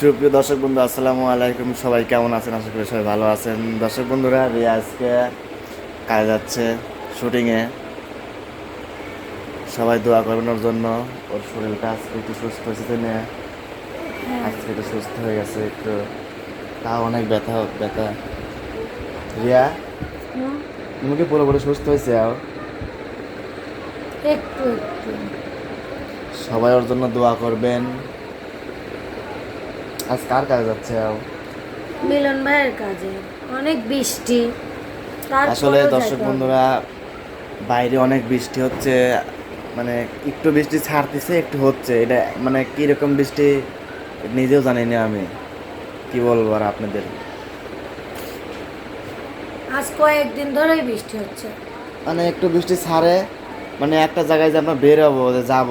সুপ্রিয় দর্শক বন্ধু আসসালামু আলাইকুম। সবাই কেমন আছেন? আশা করি সবাই ভালো আছেন। দর্শক বন্ধুরা রিয়া আজকে কাজে যাচ্ছে শুটিংয়ে। সবাই দোয়া করবেন ওর জন্য। ওর শরীরটা আজকে একটু সুস্থ হয়েছে তো নিয়ে আজকে একটু সুস্থ হয়ে গেছে একটু তাও অনেক ব্যথা ব্যথা। রিয়া? তুমি কি পুরোপুরি সুস্থ হয়েছে আর? একটু একটু। সবাই ওর জন্য দোয়া করবেন। আজ কার কাজে যাচ্ছে মিলন ভাইয়ের কাজে। অনেক বৃষ্টি। আসলে দর্শক বন্ধুরা বাইরে অনেক বৃষ্টি হচ্ছে মানে একটু বৃষ্টি ছাড়তেছে একটু হচ্ছে। এটা মানে কীরকম বৃষ্টি নিজেও জানি না আমি। কি বলব আর আপনাদের? আজ কয়েকদিন ধরেই বৃষ্টি হচ্ছে। মানে একটু বৃষ্টি ছাড়ে মানে একটা জায়গায় যে আমরা বেরোবো যে যাব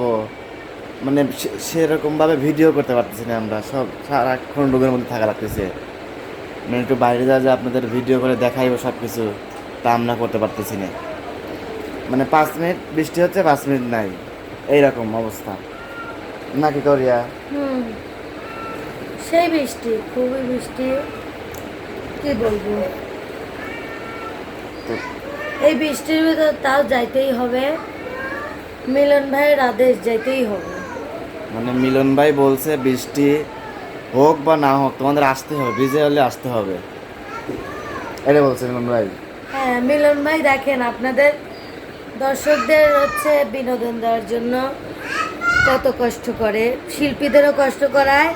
মানে সেরকমভাবে ভিডিও করতে পারতেছি না আমরা। সব সারাক্ষণ রুমের মধ্যে থাকা লাগতেছে। মানে একটু বাইরে যা যে আপনাদের ভিডিও করে দেখাইবো সব কিছু তা আমরা করতে পারতেছি না। মানে পাঁচ মিনিট বৃষ্টি হচ্ছে পাঁচ মিনিট নাই। এইরকম অবস্থা। নাকি করিয়া? হুম। সেই বৃষ্টি খুবই বৃষ্টি। কি বলব? এই বৃষ্টির ভিতর তাও যাইতেই হবে। মিলন ভাইয়ের আদেশ যাইতেই হবে। মানে মিলন ভাই বলছে বৃষ্টি হোক বা না হোক তোমাদের আসতে হবে ভিজে হলে আসতে হবে। এটা বলছে মিলন ভাই। হ্যাঁ মিলন ভাই দেখেন আপনাদের দর্শকদের হচ্ছে বিনোদন দেওয়ার জন্য কত কষ্ট করে। শিল্পীদেরও কষ্ট করায়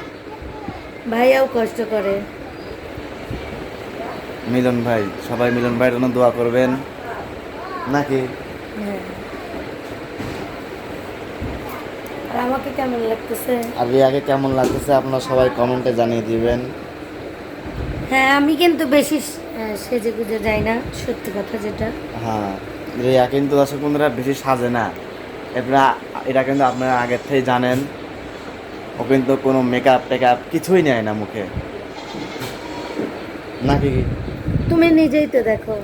ভাইয়াও কষ্ট করে। মিলন ভাই সবাই মিলন ভাইয়ের জন্য দোয়া করবেন। নাকি? হ্যাঁ আর আমাকে কেমন লাগতেছে? আর রিয়াকে কেমন লাগতেছে? আপনারা সবাই কমেন্টে জানিয়ে দিবেন। হ্যাঁ আমি কিন্তু বেশি সেজে গুজে যাই না সত্যি কথা যেটা। হ্যাঁ রিয়া কিন্তু দর্শক বন্ধুরা বেশি সাজে না। এটা এটা কিন্তু আপনারা আগের থেকে জানেন। ও কিন্তু কোনো মেকআপ টেকআপ কিছুই নেয় না মুখে। নাকি? তুমি নিজেই তো দেখো।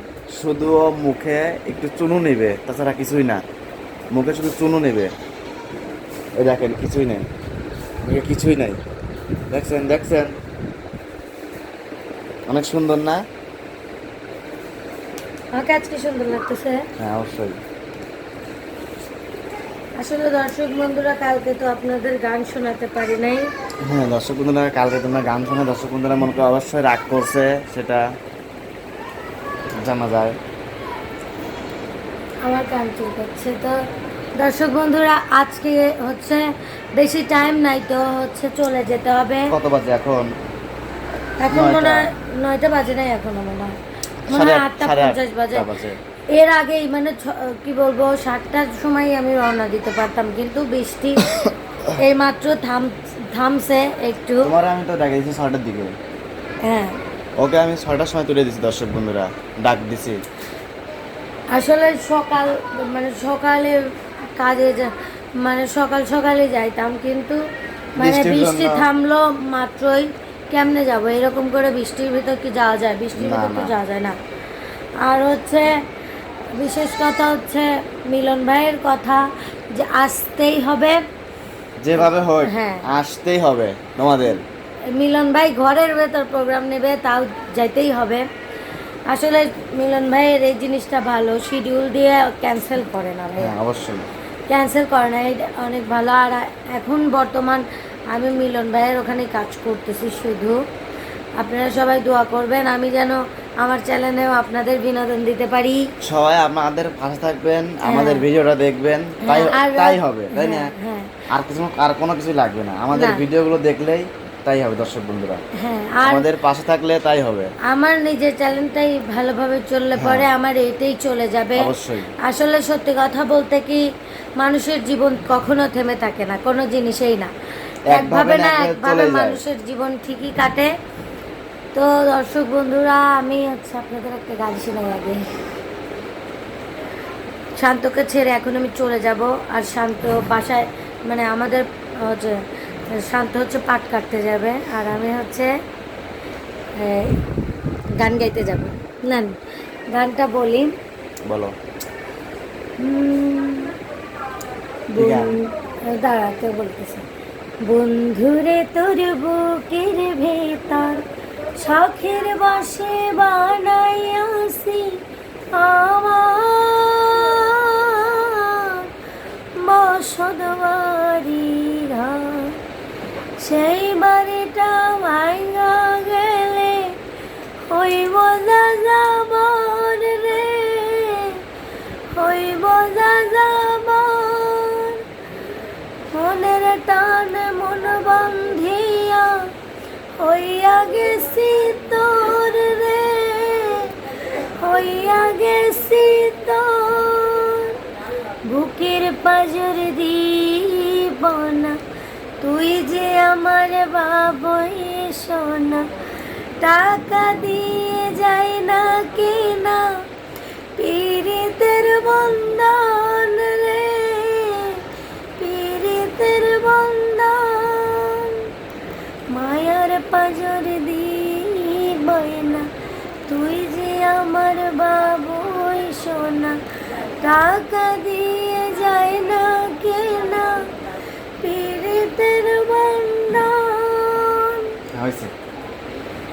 শুধু মুখে একটু চুনু নেবে তাছাড়া কিছুই না। মুখে শুধু চুনু নেবে। এই দেখেন কিছুই নেই। মুখে কিছুই নাই। দেখছেন দেখছেন? অনেক সুন্দর না? আমাকে আজকে সুন্দর লাগতেছে। হ্যাঁ অবশ্যই। আসলে দর্শক বন্ধুরা কালকে তো আপনাদের গান শোনাতে পারি নাই। হ্যাঁ দর্শক বন্ধুরা কালকে তোমরা গান শুনে। দর্শক বন্ধুরা মনে করে অবশ্যই রাগ করছে সেটা জানা যায়। আমার কান চুলকাচ্ছে তো দর্শক বন্ধুরা আজকে হচ্ছে বেশি টাইম নাই তো হচ্ছে চলে যেতে হবে। কত বাজে এখন? এখন মনে হয় নয়টা বাজে নাই এখনও মনে হয়। মনে হয় আট- আটটা পঞ্চাশ বাজে। এর আগেই মানে কি বলব সাতটার সময় আমি রওনা দিতে পারতাম কিন্তু বৃষ্টি এই মাত্র থাম থামছে একটু। তোমার আমি তো ডাকে দিয়েছি ছয়টার দিকে। হ্যাঁ। ওকে আমি ছয়টার সময় তুলে দিছি দর্শক বন্ধুরা। ডাক দিছি। আসলে সকাল মানে সকালে কাজে মানে সকাল সকালে যাইতাম কিন্তু মানে বৃষ্টি থামলো মাত্রই কেমনে যাব? এরকম করে বৃষ্টির ভিতর কি যাওয়া যায়? বৃষ্টির ভিতর তো যাওয়া যায় না। আর হচ্ছে বিশেষ কথা হচ্ছে মিলন ভাইয়ের কথা যে আসতেই হবে। যেভাবে হোক হ্যাঁ। আসতেই হবে তোমাদের। মিলন ভাই ঘরের ভেতর প্রোগ্রাম নেবে তাও যাইতেই হবে। আসলে মিলন ভাইয়ের এই জিনিসটা ভালো শিডিউল দিয়ে ক্যান্সেল করে না ভাইয়া। হ্যাঁ অবশ্যই। ক্যান্সেল করে না এটা অনেক ভালো। আর এখন বর্তমান আমি মিলন ভাইয়ের ওখানে কাজ করতেছি শুধু। আপনারা সবাই দোয়া করবেন আমি যেন আমার চ্যানেলেও আপনাদের বিনোদন দিতে পারি। সবাই আমাদের পাশে থাকবেন আমাদের ভিডিওটা দেখবেন তাই হ্যাঁ, আর- তাই হবে তাই না? হ্যাঁ, হ্যাঁ। আর কিছু আর কোনো কিছু লাগবে না। আমাদের ভিডিওগুলো দেখলেই তাই হবে দর্শক বন্ধুরা। হ্যাঁ আর আমাদের পাশে থাকলে তাই হবে। আমার নিজের চ্যানেলটাই ভালোভাবে চললে পরে আমার এইটাই চলে যাবে। হ্যাঁ। অবশ্যই। আসলে সত্যি কথা বলতে কি মানুষের জীবন কখনো থেমে থাকে না কোনো জিনিসেই না। একভাবে না একভাবে। মানুষের জীবন ঠিকই কাটে। তো দর্শক বন্ধুরা আমি হচ্ছে আপনাদের একটা গান শোনাই আগে। শান্তকে ছেড়ে এখন আমি চলে যাব আর শান্ত বাসায় মানে আমাদের হচ্ছে শান্ত হচ্ছে পাট কাটতে যাবে। আর আমি হচ্ছে গান গাইতে যাব। না গানটা বলি। বলো? দাঁড়াতে বলতেছে। বন্ধুরে তোর বুকের ভেতর শখের বাসে বানাইয়াছি আমার বসত বাড়িরা সেই বাড়িটা ভাঙা গেলে হইব যা যাবর রে, হইব যা যাবর মনের টান মন বন্ধিয়া হইয়া গেছি তোর রে, হইয়া গেছি তোর। বুকের পাজর দিব না। তুই যে আমার বাবই সোনা, টাকা দিয়ে যাই না কিনা, পীড়িতের বন্ধন রে, পীড়িতের বন্ধন। মায়ার পাজর দিবই না, তুই যে আমার বাবই সোনা, টাকা দিয়ে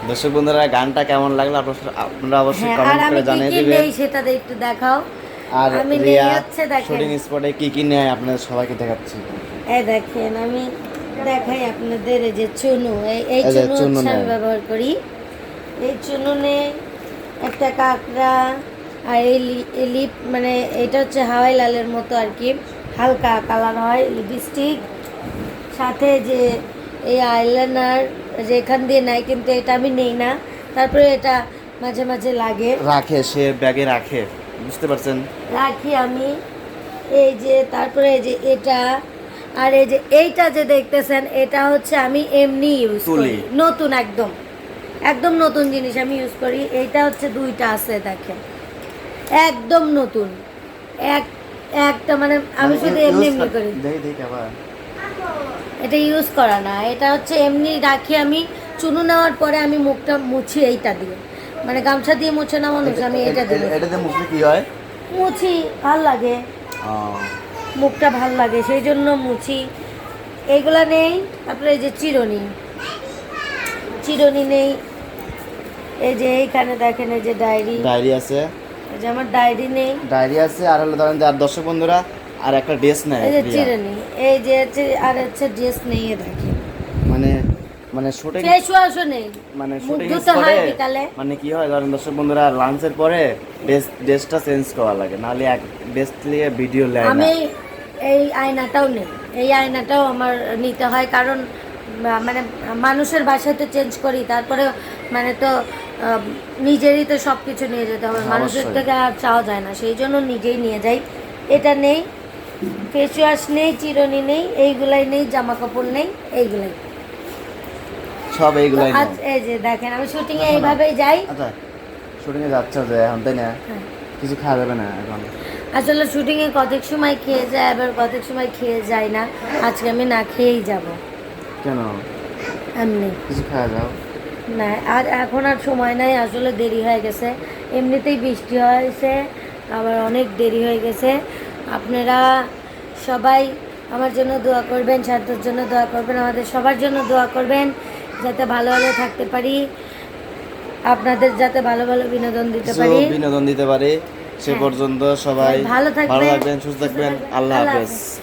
দর্শক বন্ধুরা গানটা কেমন লাগল আপনারা- অবশ্যই হ্যাঁ কমেন্ট আমি করে জানিয়ে দিবেন। সেটা একটু দেখাও। আর রিয়া দেখেন। শুটিং স্পটে কি কি নেয় আপনাদের সবাইকে দেখাচ্ছি। এই দেখেন আমি দেখাই আপনাদের এই যে চুনু। এই এই চুনু আমি ব্যবহার করি। এই চুনুনে একটা কাঁকড়া আর এই লিপ মানে এটা হচ্ছে হাওয়াই লালের মতো আর কি। হালকা কালার হয় লিপস্টিক। সাথে যে এই আইলাইনার যে এখান দিয়ে নাই কিন্তু এটা আমি নেই না। তারপরে এটা মাঝে মাঝে লাগে। রাখে সে ব্যাগে রাখে বুঝতে পারছেন? রাখি আমি। এই যে তারপরে এই যে এটা আর এই যে এইটা যে দেখতেছেন এটা হচ্ছে আমি এমনি ইউজ করি। নতুন একদম। একদম নতুন জিনিস আমি ইউজ করি। এইটা হচ্ছে দুইটা আছে দেখেন। একদম নতুন। এক একটা মানে আমি শুধু এমনি এমনি করি দেখি দেখি আবার। এটা ইউজ করা না। এটা হচ্ছে এমনি রাখি আমি চুনু নেওয়ার পরে আমি মুখটা মুছি এইটা দিয়ে। মানে গামছা দিয়ে মুছে না মানুষ আমি এটা দিই এটাতে মুসলি কি হয়? মুছি ভালো লাগে। মুখটা ভালো লাগে সেই জন্য মুছি। এইগুলা নেই তারপরে এই যে চিরনি। চিরনি নেই। এই যে এইখানে দেখেন এই যে ডায়েরি। ডায়েরি আছে। এই যে আমার ডায়েরি নেই। ডায়েরি আছে আর হলো ধরেন যে আর দর্শক বন্ধুরা আর একটা ড্রেস নেয় এই যে। এই যে আর হচ্ছে ড্রেস এ মানে মানে শুটিং ফেস ওয়াশও নেই মানে শুটিং হয় বিকালে। মানে কি হয় ধরেন দর্শক বন্ধুরা লাঞ্চের পরে ড্রেস ড্রেসটা চেঞ্জ করা লাগে নাহলে এক ড্রেস নিয়ে ভিডিও নেয় না। আমি এই আয়নাটাও নেই এই আয়নাটাও আমার নিতে হয় কারণ মানে মানুষের বাসায় তো চেঞ্জ করি তারপরে মানে তো নিজেরই তো সব কিছু নিয়ে যেতে হবে হ্যাঁ, মানুষের থেকে আর চাওয়া যায় না সেই জন্য নিজেই নিয়ে যাই। এটা নেই ফেস ওয়াশ নেই চিরনি নেই এইগুলাই নেই জামা কাপড় নেই এইগুলাই। সব এইগুলাই আজ এই যে দেখেন আমি শুটিংয়ে এইভাবেই যাই। আচ্ছা শুটিং এ যাচ্ছে যে এখন তাই না? হ্যাঁ। কিছু খাওয়া যাবে না এখন। আসলে শুটিংয়ে কতক সময় খেয়ে যায় আবার কতক সময় খেয়ে যায় না আজকে আমি না খেয়েই যাব। কেন? এমনি। কিছু খাওয়া যাও? না আর এখন আর সময় নাই আসলে দেরি হয়ে গেছে। এমনিতেই বৃষ্টি হয়েছে আবার অনেক দেরি হয়ে গেছে। আপনারা সবাই আমার জন্য দোয়া করবেন শান্তর জন্য দোয়া করবেন আমাদের সবার জন্য দোয়া করবেন যাতে ভালো ভালো থাকতে পারি আপনাদের যাতে ভালো ভালো বিনোদন দিতে পারি। বিনোদন দিতে পারে। সে হ্যাঁ। পর্যন্ত সবাই ভালো থাকবেন, সুস্থ থাকবেন। আল্লাহ আল্লাহ হাফেজ।